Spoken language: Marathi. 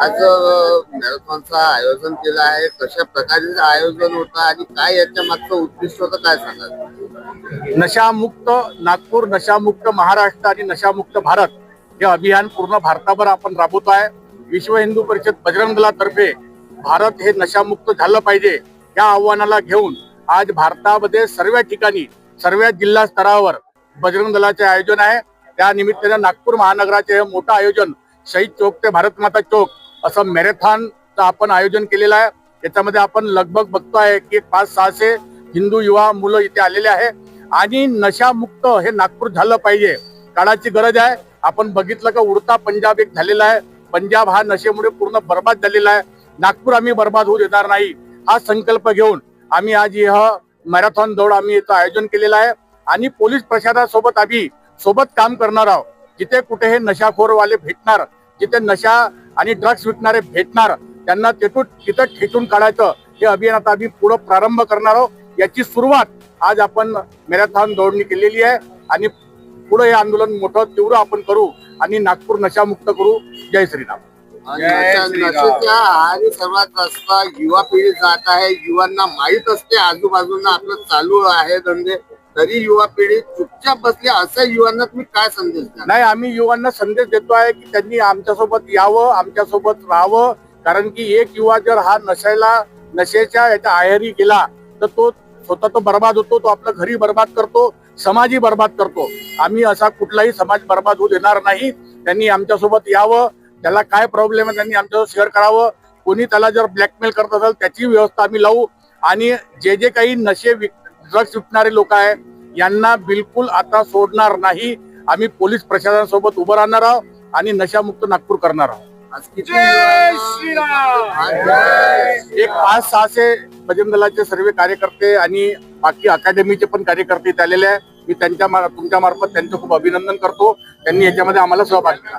आज मॅरेथॉनचं आयोजन केलं आहे. कशा प्रकारे आयोजन होतं आणि काय याच्या मागचं उद्दिष्ट होतं काय सांगाल? नशामुक्त नागपूर नशामुक्त महाराष्ट्र आणि नशामुक्त भारत हे अभियान पूर्ण भारताभर आपण राबवतो आहे विश्व हिंदू परिषद बजरंग दलातर्फे भारत हे नशामुक्त झालं पाहिजे या आव्हानाला घेऊन आज भारतामध्ये सर्व ठिकाणी सर्व जिल्हा स्तरावर बजरंग दलाचे आयोजन आहे. त्या निमित्तानं नागपूर महानगराचे हे मोठं आयोजन शहीद चौक ते भारत माता चौक असं मॅरेथॉनचं आपण आयोजन केलेलं आहे. याच्यामध्ये आपण लगभग बघतोय की एक पाच सहाशे हिंदू युवा मुलं इथे आलेले आहे. आणि नशामुक्त हे नागपूर झालं पाहिजे. काळाची गरज आहे. आपण बघितलं का उडता पंजाब एक झालेला आहे. पंजाब हा नशेमुळे पूर्ण बर्बाद झालेला आहे. नागपूर आम्ही बर्बाद होऊ देणार नाही हा संकल्प घेऊन आम्ही आज हा मॅरेथॉन दौड आम्ही याचं आयोजन केलेलं आहे. आणि पोलीस प्रशासनासोबत आम्ही सोबत काम करणार आहोत. जिथे कुठे हे नशाखोरवाले भेटणार जिथे नशा आणि ड्रग्स विकणारे भेटणार त्यांना तेथून तिथं ठेचून काढायचं हे अभियान आता आम्ही पुढे प्रारंभ करणार आहोत. याची सुरुवात आज आपण मॅरेथॉन दौडनी केलेली आहे आणि पुढे हे आंदोलन मोठं तीव्र आपण करू आणि नागपूर नशामुक्त करू. जय श्रीराम. आहारी सर्वात जास्त युवा पिढी जात आहे. युवांना माहीत असते. आजूबाजूला आपलं चालू आहे धंदे. तरी युवा पिढी चुपचाप बसली असं युवांना तुम्ही काय संदेश द्या नाही आम्ही युवांना संदेश देतो आहे की त्यांनी आमच्यासोबत यावं आमच्यासोबत राहावं. कारण की एक युवा जर हा नशेला नशेच्या याच्या आयरी गेला तर तो स्वतः तो बर्बाद होतो तो आपलं घरी बर्बाद करतो समाजही बर्बाद करतो. आम्ही असा कुठलाही समाज बर्बाद होऊ देणार नाही. त्यांनी आमच्यासोबत यावं त्याला काय प्रॉब्लेम आहे त्यांनी आमच्यासोबत शेअर करावं. कोणी त्याला जर ब्लॅकमेल करत असेल त्याची व्यवस्था आम्ही लावू. आणि जे जे काही नशे ड्रग्स विकणारे लोक आहेत यांना बिलकुल आता सोडणार नाही. आम्ही पोलीस प्रशासनासोबत उभं राहणार आहोत आणि नशामुक्त नागपूर करणार आहोत. एक पाच सहाशे बजरंग दलाचे सर्व कार्यकर्ते आणि बाकी अकॅडमीचे पण कार्यकर्ते आलेले आहे मी त्यांच्या तुमच्या मार्फत त्यांचं खूप अभिनंदन करतो. त्यांनी याच्यामध्ये आम्हाला सहभाग केला